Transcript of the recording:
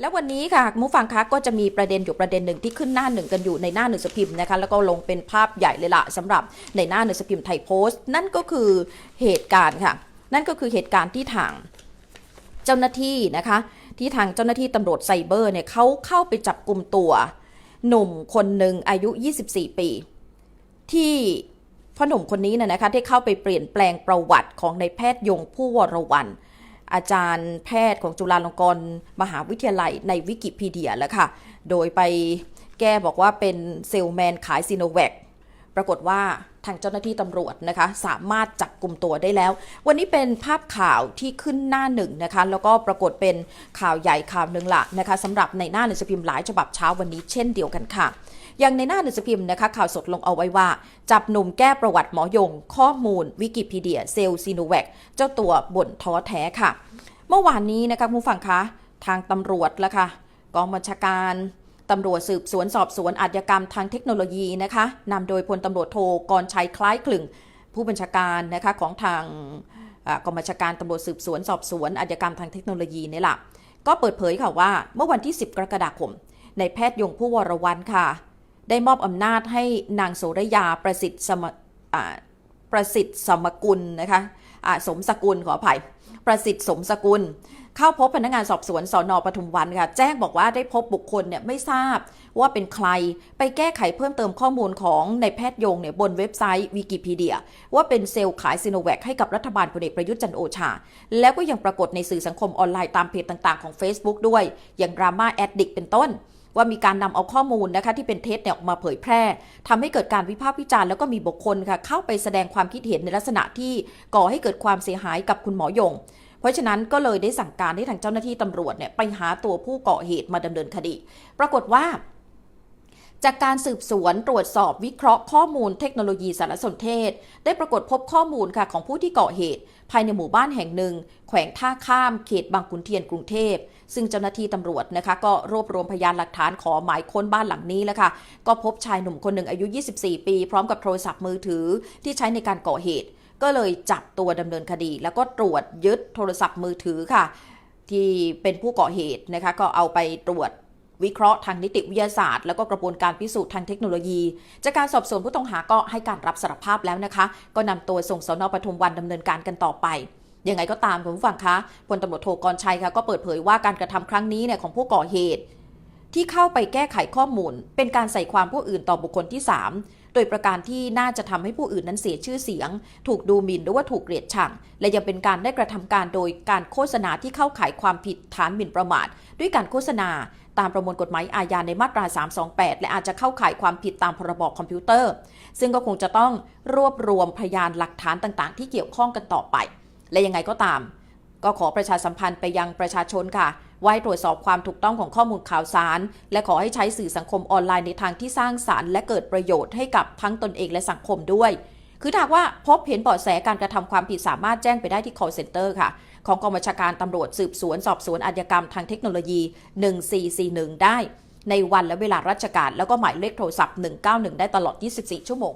แล้ววันนี้ค่ะมุฟังคะก็จะมีประเด็นอยู่ประเด็นหนึ่งที่ขึ้นหน้าหนึ่งกันอยู่ในหน้าหนึ่งสพิมพ์นะคะแล้วก็ลงเป็นภาพใหญ่เลยละสำหรับในหน้าหนึ่งสพิมพ์ไทยโพสต์ นั่นก็คือเหตุการณ์ค่ะ นั่นก็คือเหตุการณ์ที่ทางเจ้าหน้าที่นะคะ ที่ทางเจ้าหน้าที่ตำรวจไซเบอร์เนี่ยเขาเข้าไปจับกลุ่มตัว หนุ่มคนหนึ่งอายุ 24 ปี ที่พ่อหนุ่มคนนี้นะนะคะได้เข้าไปเปลี่ยนแปลงประวัติของในายแพทย์ยงผู้วรวัน อาจารย์แพทย์ของจุฬาลงกรณ์มหาวิทยาลัยในวิกิพีเดียแล้วค่ะ โดยไปแก้บอกว่าเป็นเซลแมนขายซีโนแวคปรากฏว่า ทางเจ้าหน้าที่ตำรวจนะคะ สามารถจับกลุ่มตัวได้แล้ว วันนี้เป็นภาพข่าวที่ขึ้นหน้าหนึ่งนะคะ แล้วก็ปรากฏเป็นข่าวใหญ่ข่าวหนึ่งละนะคะสำหรับในหน้าหนังสือพิมพ์หลายฉบับเช้าวันนี้เช่นเดียวกันค่ะอย่างในหน้าหนังสือพิมพ์นะคะข่าวสดลงเอาไว้ว่า จับหนุ่มแก้ประวัติหมอยง ข้อมูล วิกิพีเดีย เซลซีโนแวคเจ้าตัวบ่นท้อแท้ค่ะ เมื่อวานนี้นะคะผู้ฟังคะ ทางตำรวจแล้วค่ะกองบัญชาการ ตำรวจสืบสวนสอบสวนอาชญากรรมทางเทคโนโลยีนะคะนำโดยพลตำรวจโทกรชัยคล้ายคลึง ผู้บัญชาการนะคะของทางกองบัญชาการตำรวจสืบสวนสอบสวนอาชญากรรมทางเทคโนโลยีนี่แหละก็เปิดเผยค่ะว่าเมื่อวันที่ 10 กรกฎาคมในแพทย์ยงผู้วรวันค่ะ ได้มอบอำนาจให้นางโสรยาประสิทธิ์สมประสิทธิ์สมกุลนะคะสมสกุลขออภัย ประสิทธิ์สมสกุล เข้าพบพนักงานสอบสวนสอนอปทุมวันค่ะ แจ้งบอกว่าได้พบบุคคลเนี่ยไม่ทราบว่าเป็นใครไปแก้ไขเพิ่มเติมข้อมูลของในแพทย์ยงเนี่ยบนเว็บไซต์วิกิพีเดีย ว่าเป็นเซลล์ขายซีโนแวคให้กับรัฐบาลพลเอกประยุทธ์จันโอชา แล้วก็ยังปรากฏในสื่อสังคมออนไลน์ตามเพจต่างๆของ Facebook ด้วย อย่างดราม่าแอดดิกเป็นต้น ว่ามีการนำเอาข้อมูลนะคะที่เป็นเท็จเนี่ยออกมาเผยแพร่ทำให้เกิดการวิพากษ์วิจารณ์แล้วก็มีบุคคลค่ะเข้าไปแสดงความคิดเห็นในลักษณะที่ก่อให้เกิดความเสียหายกับคุณหมอยง เพราะฉะนั้นก็เลยได้สั่งการให้ทางเจ้าหน้าที่ตำรวจเนี่ยไปหาตัวผู้ก่อเหตุมาดำเนินคดี ปรากฏว่า จากการสืบสวนตรวจสอบวิเคราะห์ข้อมูลเทคโนโลยีสารสนเทศ ได้ปรากฏพบข้อมูลค่ะของผู้ที่ก่อเหตุ ภายในหมู่บ้านแห่งหนึ่ง แขวงท่าข้ามเขตบางขุนเทียนกรุงเทพ ซึ่งเจ้าหน้าที่ตำรวจนะคะก็รวบรวมพยานหลักฐานขอหมายค้นบ้านหลังนี้แล้วค่ะ ก็พบชายหนุ่มคนหนึ่งอายุ 24 ปี พร้อมกับโทรศัพท์มือถือที่ใช้ในการก่อเหตุ ก็เลยจับตัวดำเนินคดี แล้วก็ตรวจยึดโทรศัพท์มือถือค่ะ ที่เป็นผู้ก่อเหตุนะคะก็เอาไปตรวจ วิเคราะห์ทางนิติวิทยาศาสตร์ แล้วก็กระบวนการพิสูจน์ทางเทคโนโลยี จากการสอบสวนผู้ต้องหาก็ให้การรับสารภาพแล้วนะคะ ก็นำตัวส่งสนปทุมวันดำเนินการกันต่อไปยังไงก็ตามคุณผู้ฟังคะพลตำรวจโทกรชัยค่ะก็เปิดเผยว่าการกระทำครั้งนี้เนี่ยของผู้ก่อเหตุ ที่เข้าไปแก้ไขข้อมูล เป็นการใส่ความผู้อื่นต่อบุคคลที่ 3 โดยประการที่น่าจะทำให้ผู้อื่นนั้นเสียชื่อเสียง ถูกดูหมิ่นหรือว่าถูกเกลียดชัง และยังเป็นการได้กระทำการโดยการโฆษณาที่เข้าข่ายความผิดฐานหมิ่นประมาท ด้วยการโฆษณา ตามประมวลกฎหมายอาญาในมาตรา 328 และอาจจะเข้าข่ายความผิดตามพรบคอมพิวเตอร์ ซึ่งก็คงจะต้องรวบรวมพยานหลักฐานต่างๆ ที่เกี่ยวข้องกันต่อไป และยังไงก็ตาม ก็ขอประชาสัมพันธ์ไปยังประชาชนค่ะไว้ตรวจสอบความถูกต้องของข้อมูลข่าวสาร และขอให้ใช้สื่อสังคมออนไลน์ในทางที่สร้างสารรค์ และเกิดประโยชน์ให้กับทั้งตนเองและสังคมด้วย คือถ้าหากว่าพบเห็นเบาะแสการกระทำความผิดสามารถแจ้งไปได้ที่ call center ค่ะ ของกองบัญชาการตำรวจสืบสวนสอบสวนอาชญากรรมทางเทคโนโลยี 1441 ได้ ในวันและเวลาราชการ แล้วก็หมายเลขโทรศัพท์ 191 ได้ตลอด 24 ชั่วโมง